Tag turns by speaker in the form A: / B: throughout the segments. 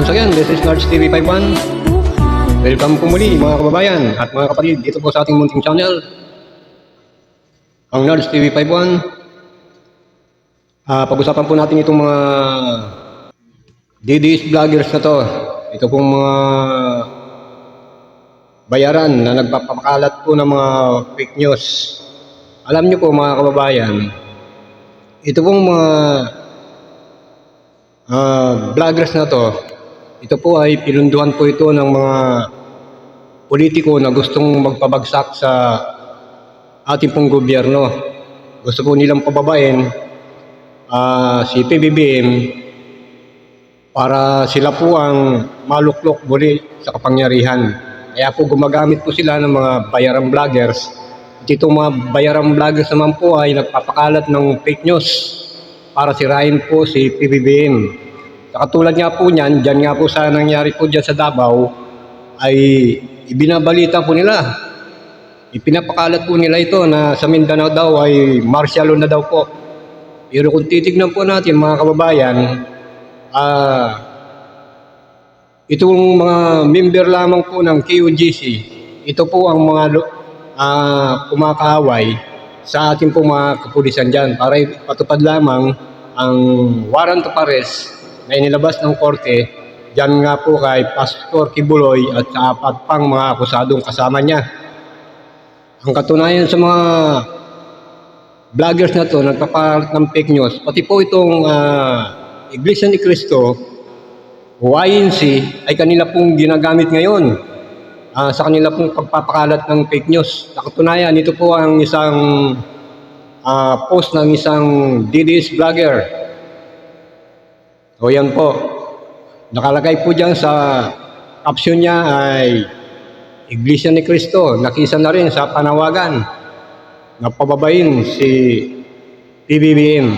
A: Once again, this is Large TV 51. Welcome po muli mga kababayan at mga kapatid dito po sa ating munting channel. Ang Large TV 51. Ah, pag-usapan po natin itong mga DDS vloggers na to. Ito pong mga bayaran na nagpapakalat po ng mga fake news. Alam niyo po mga kababayan, ito pong mga ah, vloggers na to, ito po ay pinunduhan po ito ng mga politiko na gustong magpabagsak sa ating pong gobyerno. Gusto po nilang pababain ah, si PBBM para sila po ang maluklok muli sa kapangyarihan. Kaya po gumagamit po sila ng mga bayarang vloggers. Itong mga bayarang vloggers naman po ay nagpapakalat ng fake news para sirain po si PBBM. Katulad nga po niyan, dyan nga po sa nangyari po dyan sa Davao, ay ibinabalita po nila. Ipinapakalat po nila ito na sa Mindanao daw ay martial na daw po. Pero kung titignan po natin mga kababayan, ah itong mga member lamang po ng QGC, ito po ang mga ah, kumakaaway sa ating po mga kapulisan dyan para ipatupad lamang ang warrant of arrest na inilabas ng korte dyan nga po kay Pastor Kibuloy at sa apat pang mga akusadong kasama niya. Ang katunayan sa mga vloggers na to nagpapalat ng fake news, pati po itong ah, Iglesia ni Cristo, o INC, ay kanila pong ginagamit ngayon ah, sa kanila pong pagpapakalat ng fake news. Sa katunayan, ito po ang isang ah, post ng isang DDS vlogger. O yan po. Nakalagay po dyan sa caption niya ay Iglesia ni Cristo, nakisa na rin sa panawagan na pababain si PBBM.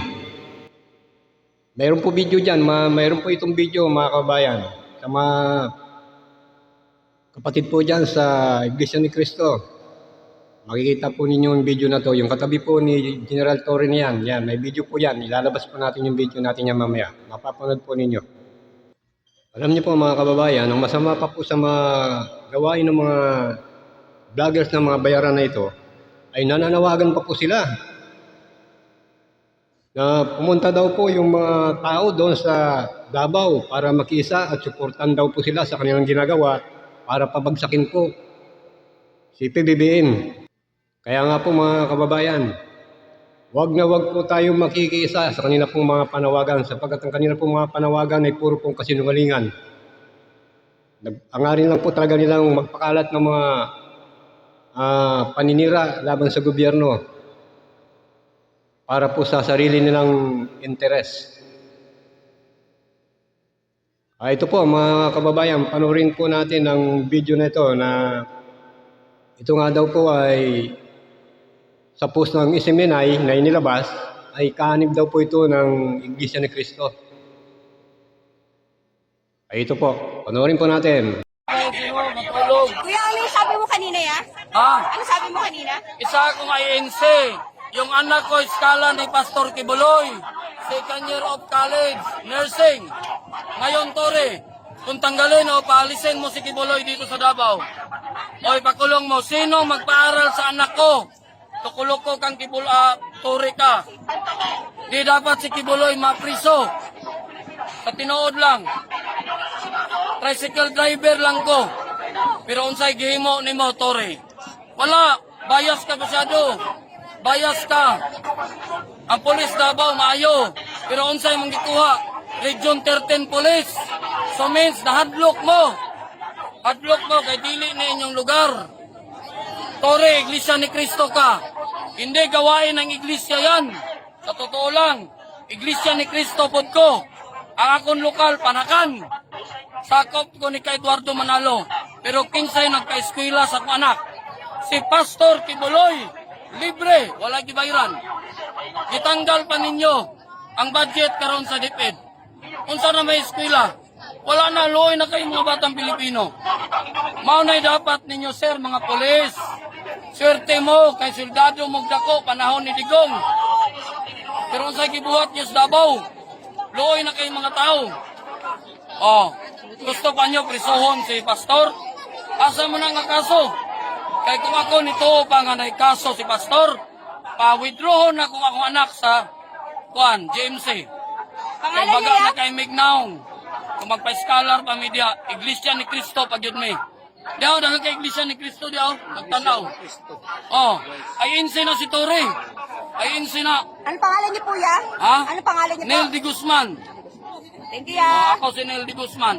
A: Mayroon po video dyan, ma mayroon po itong video mga kabayan sa mga kapatid po dyan sa Iglesia ni Cristo. Makikita po ninyo yung video na to. Yung katabi po ni General Torre niyan. Yan, may video po yan. Ilalabas po natin yung video natin yan mamaya. Mapapanood po ninyo. Alam niyo po mga kababayan, ang masama pa po sa mga gawain ng mga vloggers ng mga bayaran na ito, ay nananawagan pa po sila na pumunta daw po yung mga tao doon sa Davao para makisa at suportan daw po sila sa kanilang ginagawa para pabagsakin po si PBBM. Kaya nga po mga kababayan, wag na wag po tayong makikisa sa kanila pong mga panawagan sapagkat ang kanila pong mga panawagan ay puro pong kasinungalingan. Nag-angarin lang po talaga nilang magpakalat ng mga ah, paninira laban sa gobyerno para po sa sarili nilang interes. Ah, ito po mga kababayan, panoorin po natin ang video na ito na ito nga daw po ay sa post ng Isimenay na inilabas ay kaanib daw po ito ng Iglesia ni Cristo. Ay ito po, panoorin po natin.
B: Kuya, ano yung sabi mo kanina ya?
C: Ha?
B: Ano sabi mo kanina?
C: Isa akong INC. Yung anak ko, iskala ni Pastor Kibuloy. Second year of college, nursing. Ngayon, Tore, kung tanggalin o paalisin mo si Kibuloy dito sa Davao. O ipakulong mo, sino magpaaral sa anak ko? Tukulok ko kang Kibul, ah, Tore ka. Di dapat si Kibuloy mapriso. Sa lang. Tricycle driver lang ko. Pero unsay gihimo ni mo, Tore? Wala. Bias ka masyado. Bias ka. Ang polis Davao maayo. Pero unsay mong gikuha? Region 13 Police. So means nahadlok mo. Hadlok mo kay dili ni inyong lugar. Tore, iglesia ni Kristo ka. Hindi gawain ng iglesia yan. Sa totoo lang, iglesia ni Kristo pod ko. Ang akong lokal, panakan. Sakop ko ni kay Eduardo Manalo. Pero kinsay nagka-eskwela sa anak. Si Pastor Kibuloy, libre, wala gibayran. Gitanggal pa ninyo ang budget karon sa DepEd. Unsa na may eskwela? Wala na, luoy na kayo mga batang Pilipino. Maunay dapat ninyo, sir, mga polis. Swerte mo, kay soldado mong dako, panahon ni Digong. Pero kung sa gibuhat niyo sa Davao, luoy na kayo mga tao. Oh, Gusto pa nyo prisuhon si pastor? Asa mo na nga kaso? Kay kung ako nito pa nga nay kaso si pastor, pa-withdrawon ako akong anak sa kuan, GMC. Kay
B: Pangalan
C: baga na kay Mignaong. Kung magpa-scholar pa media, Iglesia ni Cristo pag yun may. Diyaw, dahil kay Iglesia ni Cristo diyaw, nagtanaw. Oh, ay insi na si Tore. Ay insi na.
B: Ano pangalan niyo po ya?
C: Ha?
B: Ano pangalan niyo
C: Neil
B: po?
C: Di Guzman.
B: Thank you
C: Oh,
B: ya.
C: ako si Neil Di Guzman.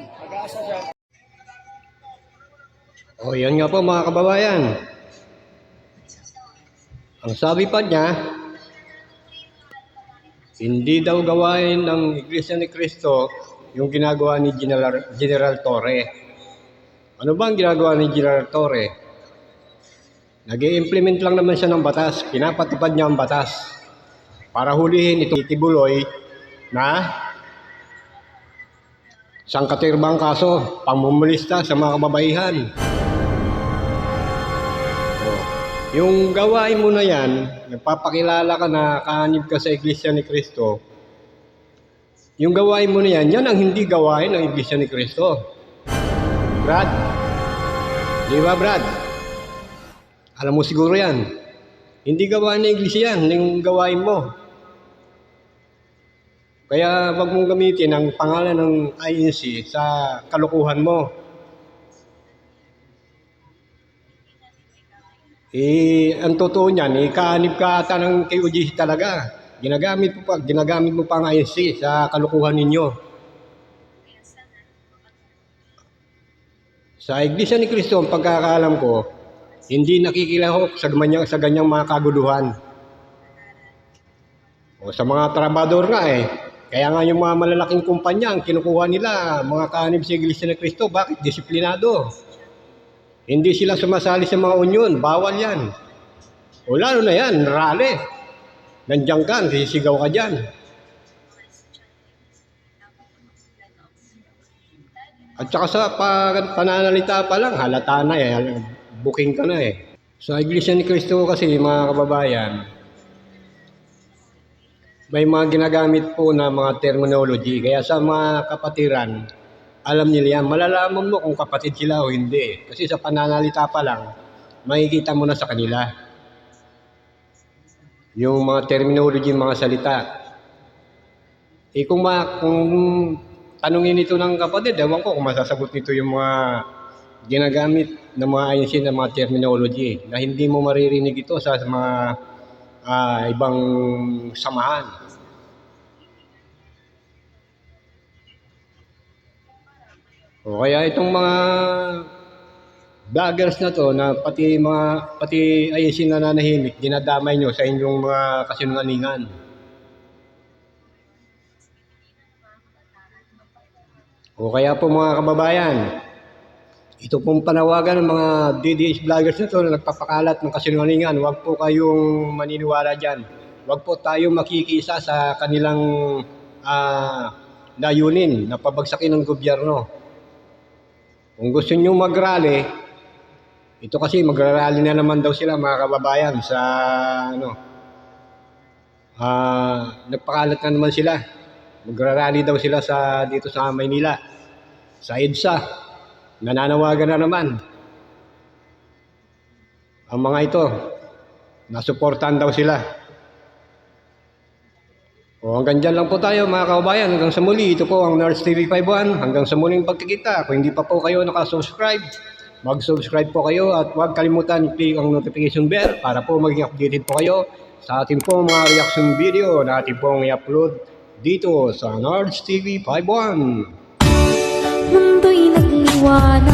A: O yan nga po mga kababayan. Ang sabi pa niya, hindi daw gawain ng Iglesia ni Cristo yung ginagawa ni General, General Torre. Ano ba ang ginagawa ni General Torre? nag implement lang naman siya ng batas. Pinapatupad niya ang batas para hulihin itong Tibuloy na sangkatirbang kaso, pangmumulista sa mga kababaihan. Oh. Yung gawain mo na yan, nagpapakilala ka na kaanib ka sa Iglesia ni Cristo, yung gawain mo na yan, yan ang hindi gawain ng Iglesia ni Cristo. Brad? Di ba, Brad? Alam mo siguro yan. Hindi gawain ng Iglesia yan, yung gawain mo. Kaya wag mong gamitin ang pangalan ng INC sa kalukuhan mo. Eh, ang totoo niyan, eh, kaanib ka ata ng KOGC talaga. Ginagamit mo pa, ginagamit mo pa ang INC sa kalukuhan ninyo. Sa Iglesia ni Cristo, ang pagkakaalam ko, hindi nakikilahok sa ganyang, sa ganyang mga kaguluhan. O sa mga trabador nga eh. Kaya nga yung mga malalaking kumpanya, ang kinukuha nila, mga kaanib sa Iglesia ni Cristo, bakit? Disiplinado. Hindi sila sumasali sa mga union, bawal yan. O lalo na yan, rally. Nandiyan ka, sisigaw ka dyan. At saka sa pa- pananalita pa lang, halata na eh, booking ka na eh. Sa Iglesia ni Cristo kasi mga kababayan, may mga ginagamit po na mga terminology. Kaya sa mga kapatiran, alam nila yan. Malalaman mo kung kapatid sila o hindi. Kasi sa pananalita pa lang, makikita mo na sa kanila. Yung mga terminology, mga salita. Eh kung, ma, kung tanungin ito ng kapatid, ewan ko kung masasagot nito yung mga ginagamit ng mga INC na mga terminology na hindi mo maririnig ito sa mga ah, ibang samahan. O kaya itong mga vloggers na to na pati mga pati ayusin na nanahimik, dinadamay nyo sa inyong mga kasinungalingan. O kaya po mga kababayan, ito pong panawagan ng mga DDS vloggers na to na nagpapakalat ng kasinungalingan, huwag po kayong maniniwala dyan. Huwag po tayo makikisa sa kanilang ah, layunin na pabagsakin ng gobyerno. Kung gusto nyo mag-rally, ito kasi magrarally na naman daw sila mga kababayan sa ano, ah, nagpakalat na naman sila. Magrarally daw sila sa dito sa Maynila, sa EDSA. Nananawagan na naman. Ang mga ito, nasuportahan daw sila. O hanggang dyan lang po tayo mga kababayan. Hanggang sa muli, ito po ang Nurse TV 51. Hanggang sa muling pagkikita. Kung hindi pa po kayo nakasubscribe, mag-subscribe po kayo at huwag kalimutan i-click ang notification bell para po maging updated po kayo sa ating po mga reaction video na ating pong i-upload dito sa Nurse TV 51.
D: Mundo'y nagliwanag